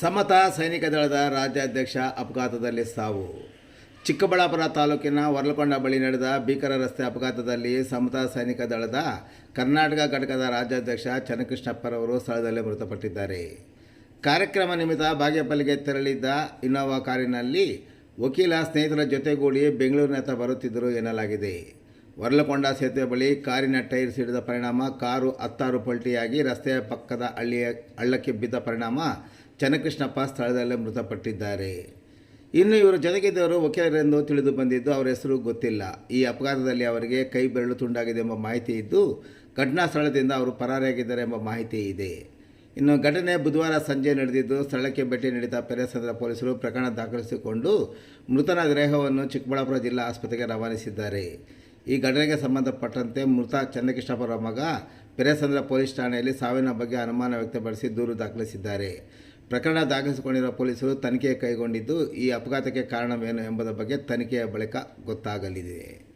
ಸಮತಾ ಸೈನಿಕ ದಳದ ರಾಜ್ಯಾಧ್ಯಕ್ಷ ಅಪಘಾತದಲ್ಲಿ ಸಾವು. ಚಿಕ್ಕಬಳ್ಳಾಪುರ ತಾಲೂಕಿನ ವರ್ಲಕೊಂಡ ಬಳಿ ನಡೆದ ಭೀಕರ ರಸ್ತೆ ಅಪಘಾತದಲ್ಲಿ ಸಮತಾ ಸೈನಿಕ ದಳದ ಕರ್ನಾಟಕ ಘಟಕದ ರಾಜ್ಯಾಧ್ಯಕ್ಷ ಚನ್ನಕೃಷ್ಣಪ್ಪರವರು ಸ್ಥಳದಲ್ಲೇ ಮೃತಪಟ್ಟಿದ್ದಾರೆ. ಕಾರ್ಯಕ್ರಮ ನಿಮಿತ್ತ ಬಾಗೇಪಲ್ಲಿಗೆ ತೆರಳಿದ್ದ ಇನೋವಾ ಕಾರಿನಲ್ಲಿ ವಕೀಲ ಸ್ನೇಹಿತರ ಜೊತೆಗೂಡಿ ಬೆಂಗಳೂರಿನತ್ತ ಬರುತ್ತಿದ್ದರು ಎನ್ನಲಾಗಿದೆ. ವರ್ಲಕೊಂಡ ಸೇತುವೆ ಬಳಿ ಕಾರಿನ ಟೈರ್ ಸಿಡಿದ ಪರಿಣಾಮ ಕಾರು ಹತ್ತಾರು ಪಲ್ಟಿಯಾಗಿ ರಸ್ತೆಯ ಪಕ್ಕದ ಹಳ್ಳಿಯ ಹಳ್ಳಕ್ಕೆ ಬಿದ್ದ ಪರಿಣಾಮ ಚನ್ನಕೃಷ್ಣಪ್ಪ ಸ್ಥಳದಲ್ಲೇ ಮೃತಪಟ್ಟಿದ್ದಾರೆ. ಇನ್ನು ಇವರ ಜೊತೆಗಿದ್ದವರು ವಕೀಲರೆಂದು ತಿಳಿದು ಬಂದಿದ್ದು ಅವರ ಹೆಸರು ಗೊತ್ತಿಲ್ಲ. ಈ ಅಪಘಾತದಲ್ಲಿ ಅವರಿಗೆ ಕೈ ಬೆರಳು ತುಂಡಾಗಿದೆ ಎಂಬ ಮಾಹಿತಿ ಇದ್ದು, ಘಟನಾ ಸ್ಥಳದಿಂದ ಅವರು ಪರಾರಿಯಾಗಿದ್ದಾರೆ ಎಂಬ ಮಾಹಿತಿ ಇದೆ. ಇನ್ನು ಘಟನೆ ಬುಧವಾರ ಸಂಜೆ ನಡೆದಿದ್ದು, ಸ್ಥಳಕ್ಕೆ ಭೇಟಿ ನೀಡಿದ ಪೆರೇಸಂದ್ರ ಪೊಲೀಸರು ಪ್ರಕರಣ ದಾಖಲಿಸಿಕೊಂಡು ಮೃತನ ದೇಹವನ್ನು ಚಿಕ್ಕಬಳ್ಳಾಪುರ ಜಿಲ್ಲಾ ಆಸ್ಪತ್ರೆಗೆ ರವಾನಿಸಿದ್ದಾರೆ. ಈ ಘಟನೆಗೆ ಸಂಬಂಧಪಟ್ಟಂತೆ ಮೃತ ಚನ್ನಕೃಷ್ಣಪ್ಪರ ಮಗ ಪೆರೆಸಂದ್ರ ಪೊಲೀಸ್ ಠಾಣೆಯಲ್ಲಿ ಸಾವಿನ ಬಗ್ಗೆ ಅನುಮಾನ ವ್ಯಕ್ತಪಡಿಸಿ ದೂರು ದಾಖಲಿಸಿದ್ದಾರೆ. ಪ್ರಕರಣ ದಾಖಲಿಸಿಕೊಂಡಿರುವ ಪೊಲೀಸರು ತನಿಖೆ ಕೈಗೊಂಡಿದ್ದು ಈ ಅಪಘಾತಕ್ಕೆ ಕಾರಣವೇನು ಎಂಬುದರ ಬಗ್ಗೆ ತನಿಖೆಯ ಬಳಿಕ ಗೊತ್ತಾಗಲಿದೆ.